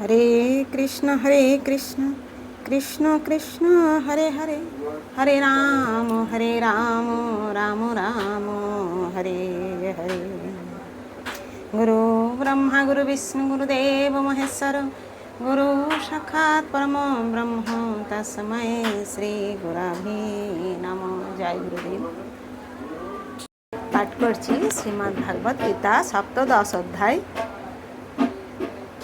হরে কৃষ্ণ হরে কৃষ্ণ কৃষ্ণ কৃষ্ণ, হরে হরে হরে রাম হরে রাম রাম রাম, হরে হরে। গুরু ব্রহ্মা, গুরু বিষ্ণু গুরুদেব মহেশ্বর, গুরু সাক্ষাৎ পরম ব্রহ্ম, তসময় শ্রী গুরাভি নম। জয় গুরুদেব। পাঠ করছি শ্রীমদ্ ভাগবত গীতা, সপ্তদশ অধ্যায়।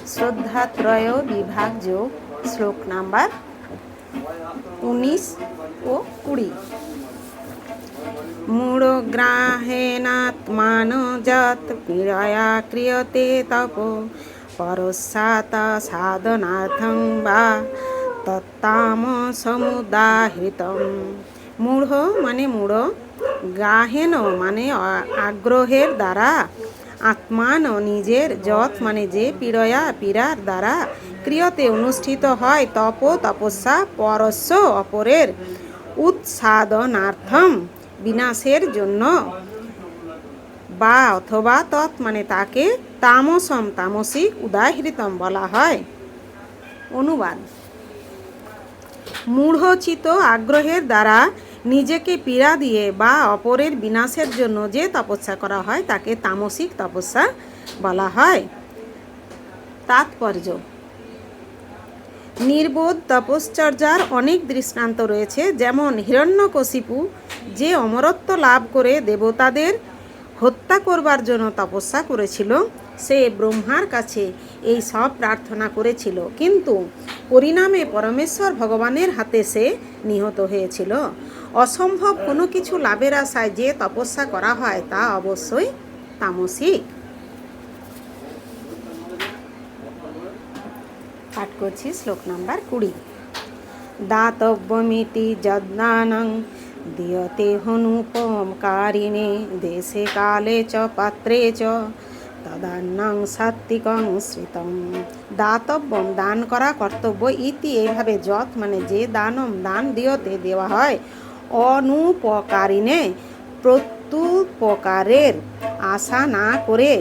শ্রদ্ধাত্রয় বিভাগ যোগ শ্লোক নাম্বার উনিশ ও কুড়ি। মূঢ়গ্রাহেনাত্মান যত পীড়য়া ক্রিয়তে তপ পরস্যাত সাধনার্থং বা তত্তাম সমুদাহৃতম মূঢ় মানে মূঢ় গ্রাহেন মানে আগ্রহের দ্বারা আত্মান ও নিজের যত মানে যে পীড়য়া পীড়ার দ্বারা ক্রিয়তে অনুষ্ঠিত হয়, তপ তপস্যা পরস্য অপরের উৎসাদনার্থম বিনাশের জন্য। বা অথবা তৎ মানে তাকে তামসম তামসিক উদাহৃতম বলা হয়। অনুবাদ। মূঢ়চিত আগ্রহের দ্বারা নিজেকে পীড়া দিয়ে বা অপরের বিনাশের জন্য যে তপস্যা করা হয়, তাকে তামসিক তপস্যা বলা হয়। তাৎপর্য। নির্বোধ তপশ্চর্যার অনেক দৃষ্টান্ত রয়েছে, যেমন হিরণ্যকশিপু, যে অমরত্ব লাভ করে দেবতাদের হত্যা করবার জন্য তপস্যা করেছিল, সে ব্রহ্মার কাছে এই সব প্রার্থনা করেছিল। কিন্তু পরিণামে পরমেশ্বর ভগবানের হাতে সে নিহত হয়েছিল। অসম্ভব কোনো কিছু লাভের আশায় যে তপস্যা করা হয় তা অবশ্যই তামসিক। পাঠ করছি শ্লোক নাম্বার কুড়ি। দাতব্যমিতি যদ্দানং দিয়তে হনুপম কারিণে, দেশে কালে চ পাত্রে চ। তদান্নং সাত্বিকং শ্রিতম দাতব্যম দান করা কর্তব্য ইতি। এইভাবে যত মানে যে দানম দান দিয়তে দেওয়া হয়, অনুপকারিণে প্রত্যুপকারের আশা না করে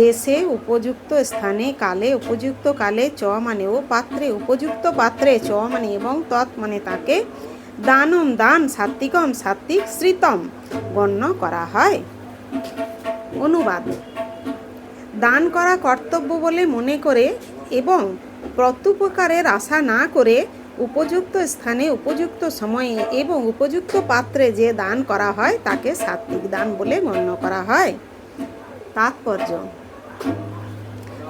দেশে উপযুক্ত স্থানে, কালে উপযুক্ত কালে, চ মানে ও পাত্রে উপযুক্ত পাত্রে, চ মানে এবং তৎ মানে তাকে দানম দান সাত্বিকম সাত্বিক শ্রিতম গণ্য করা হয়। অনুবাদ। দান করা কর্তব্য বলে মনে করে এবং প্রত্যুপকারের আশা না করে উপযুক্ত স্থানে, উপযুক্ত সময়ে এবং উপযুক্ত পাত্রে যে দান করা হয় তাকে সাত্বিক দান বলে গণ্য করা হয়। তাৎপর্য।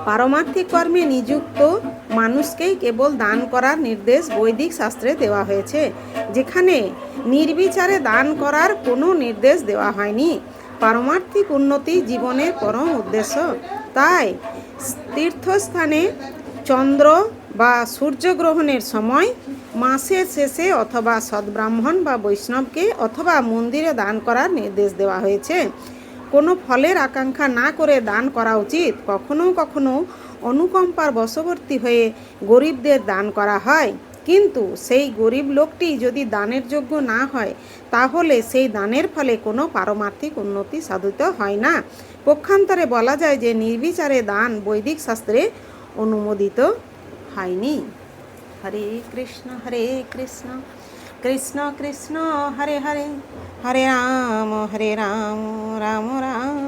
পারমার্থিক কর্মে নিযুক্ত মানুষকেই কেবল দান করার নির্দেশ বৈদিক শাস্ত্রে দেওয়া হয়েছে, যেখানে নির্বিচারে দান করার কোনো নির্দেশ দেওয়া হয়নি। পারমার্থিক উন্নতি জীবনের পরম উদ্দেশ্য। তাই তীর্থস্থানে চন্দ্র বা সূর্যগ্রহণের সময় মাসের শেষে অথবা সদ্ব্রাহ্মণ বা বৈষ্ণবকে অথবা মন্দিরে দান করার নির্দেশ দেওয়া হয়েছে। কোনো ফলের আকাঙ্ক্ষা না করে দান করা উচিত। কখনো কখনো অনুকম্পার বশবর্তী হয়ে গরিবদের দান করা হয়। কিন্তু সেই গরিব লোকটি যদি দানের যোগ্য না হয়, তাহলে সেই দানের ফলে কোনো পারমার্থিক উন্নতি সাধিত হয় না। পক্ষান্তরে বলা যায় যে নির্বিচারে দান বৈদিক শাস্ত্রে অনুমোদিত হয়নি। হরে কৃষ্ণ হরে কৃষ্ণ কৃষ্ণ কৃষ্ণ, হরে হরে হরে রাম হরে রাম রাম রাম।